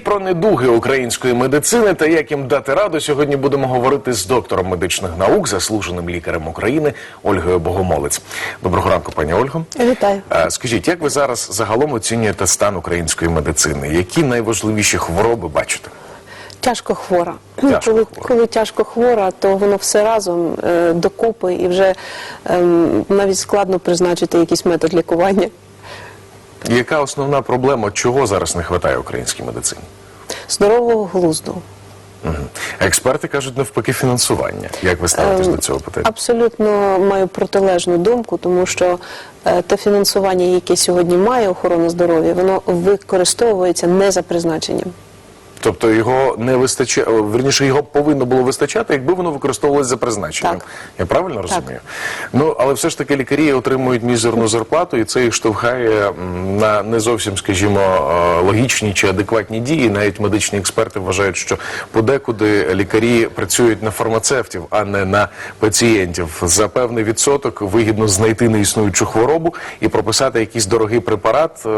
про недуги української медицини та як їм дати раду. Сьогодні будемо говорити з доктором медичних наук, заслуженим лікарем України Ольгою Богомолець. Доброго ранку, пані Ольго. Вітаю. Е, Скажіть, як ви зараз загалом оцінюєте стан української медицини? Які найважливіші хвороби бачите? Тяжко хвора. Тяжко коли, хвора. коли тяжко хвора, то воно все разом е, докупи і вже ем, навіть складно призначити якийсь метод лікування. Яка основна проблема, чого зараз не вистачає українській медицині? Здорового глузду. Експерти кажуть навпаки фінансування. Як ви ставитесь Ем, до цього питання? Абсолютно маю протилежну думку, тому що е, те фінансування, яке сьогодні має охорона здоров'я, воно використовується не за призначенням. Тобто його не вистачає, верніше його повинно було вистачати, якби воно використовувалось за призначенням. Так. Я правильно розумію? Ну але все ж таки лікарі отримують мізерну зарплату, і це їх штовхає на не зовсім, скажімо, логічні чи адекватні дії. Навіть медичні експерти вважають, що подекуди лікарі працюють на фармацевтів, а не на пацієнтів. За певний відсоток вигідно знайти неіснуючу хворобу і прописати якийсь дорогий препарат. Е,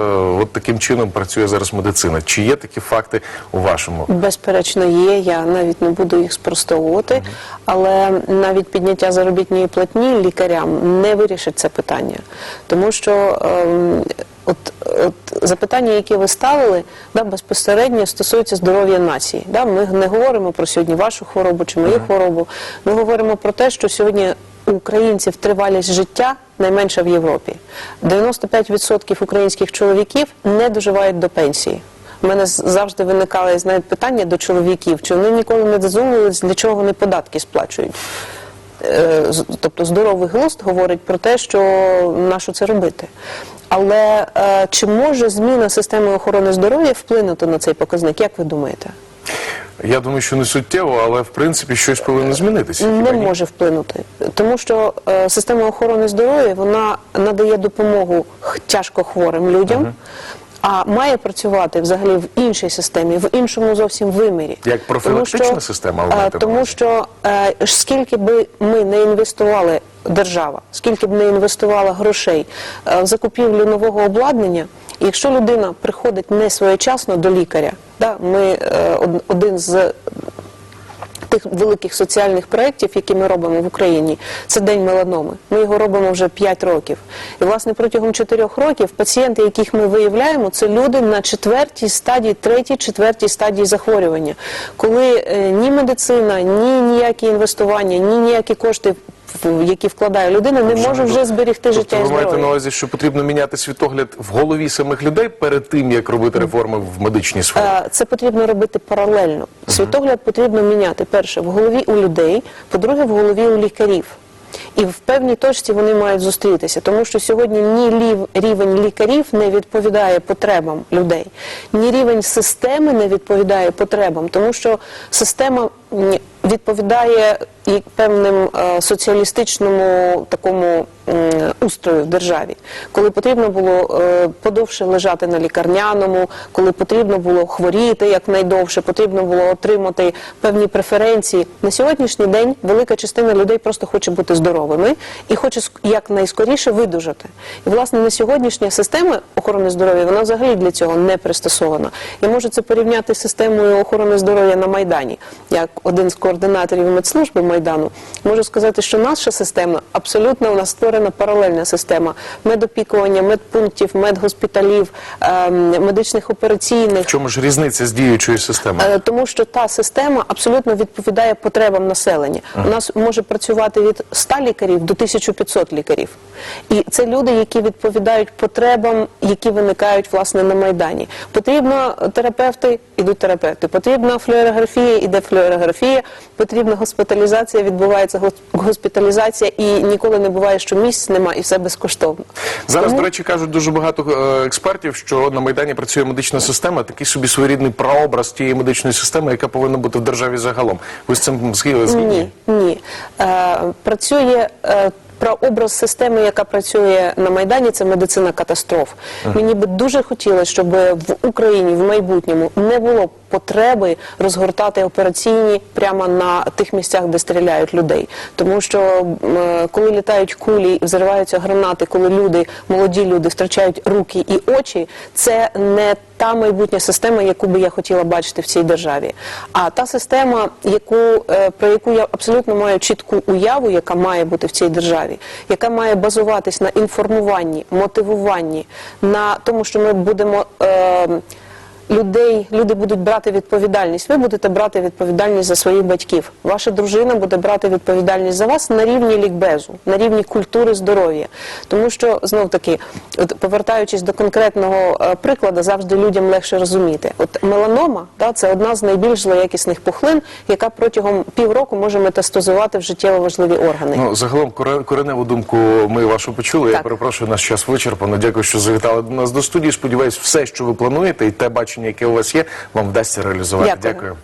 От таким чином працює зараз медицина. Чи є такі факти у вашому? Безперечно, є. Я навіть не буду їх спростовувати, але навіть підняття заробітної платні лікарям не вирішить це питання, тому що ем, от, от запитання, які ви ставили, да, безпосередньо стосуються здоров'я нації. Да, ми не говоримо про сьогодні вашу хворобу чи мою хворобу. Ми говоримо про те, що сьогодні у українців тривалість життя найменша в Європі. 95% українських чоловіків не доживають до пенсії. У мене завжди виникали знаєте, питання до чоловіків, чи вони ніколи не дозумілись, для чого вони податки сплачують. Е, Тобто здоровий глузд говорить про те, що на що це робити. Але е, чи може зміна системи охорони здоров'я вплинути на цей показник? Як ви думаєте? Я думаю, що не суттєво, але в принципі щось повинно змінитися. Не може вплинути, тому що е, система охорони здоров'я вона надає допомогу тяжко хворим людям, а має працювати взагалі в іншій системі, в іншому зовсім вимірі. Як профілактична Тому що, система, е, тому що е, скільки би ми не інвестували держава, скільки б не інвестувала грошей е, в закупівлю нового обладнання, якщо людина приходить не своєчасно до лікаря, да, ми е, од- один з тих великих соціальних проєктів, які ми робимо в Україні, це День меланоми. Ми його робимо вже 5 років. І, власне, протягом 4 років пацієнти, яких ми виявляємо, це люди на четвертій стадії, третій, четвертій стадії захворювання. Коли е, ні медицина, ні ніякі інвестування, ні ніякі кошти, які вкладає людина, не може вже зберегти тобто життя і ви маєте на здоров'я. увазі, що потрібно міняти світогляд в голові самих людей перед тим, як робити реформи в медичній сфері? Е, Це потрібно робити паралельно. Світогляд потрібно міняти перше в голові у людей, по-друге, в голові у лікарів. І в певній точці вони мають зустрітися, тому що сьогодні ні лів- рівень лікарів не відповідає потребам людей, ні рівень системи не відповідає потребам, тому що система м, відповідає і певним е, соціалістичному такому устрою в державі, коли потрібно було е, подовше лежати на лікарняному, коли потрібно було хворіти якнайдовше, потрібно було отримати певні преференції. На сьогоднішній день велика частина людей просто хоче бути здоровими і хоче якнайскоріше видужати. І власне на сьогоднішня система охорони здоров'я вона взагалі для цього не пристосована. Я можу це порівняти з системою охорони здоров'я на Майдані, як один з координаторів медслужби Майдану. Можу сказати, що наша система абсолютно у нас створена паралельна система медопікування, медпунктів, медгоспіталів, ем, медичних операційних. В чому ж різниця з діючою системою? Е, Тому що та система абсолютно відповідає потребам населення. У нас може працювати від 100 лікарів до 1500 лікарів. І це люди, які відповідають потребам, які виникають власне на Майдані. Потрібно терапевти, ідуть терапевти. Потрібна флюорографія, іде флюорографія. Потрібна госпіталізація, відбувається госпіталізація, і ніколи не буває, що місць немає, і все безкоштовно. Зараз, Тому- до речі, кажуть дуже багато е, експертів, що на Майдані працює медична система, такий собі своєрідний прообраз тієї медичної системи, яка повинна бути в державі загалом. Ви з цим згідні? згідні? Ні, ні. Е, працює е, прообраз системи, яка працює на Майдані, це медицина катастроф. Мені би дуже хотілося, щоб в Україні в майбутньому не було потреби розгортати операційні прямо на тих місцях, де стріляють людей. Тому що коли літають кулі, взриваються гранати, коли люди, молоді люди втрачають руки і очі, це не та майбутня система, яку би я хотіла бачити в цій державі. А та система, яку е, про яку я абсолютно маю чітку уяву, яка має бути в цій державі, яка має базуватись на інформуванні, мотивуванні, на тому, що ми будемо. Е, людей, люди будуть брати відповідальність. Ви будете брати відповідальність за своїх батьків. Ваша дружина буде брати відповідальність за вас на рівні лікбезу, на рівні культури здоров'я. Тому що знов таки, от повертаючись до конкретного е, прикладу, завжди людям легше розуміти. От меланома, да, це одна з найбільш злоякісних пухлин, яка протягом півроку може метастазувати в життєво важливі органи. Ну, загалом коре- кореневу думку ми вашу почули. Я перепрошую, наш час вичерпано. Дякую, що завітали до нас до студії. Сподіваюсь, все, що ви плануєте, і те бачення, яке у вас є, вам вдасться реалізувати. Дякую. Дякую.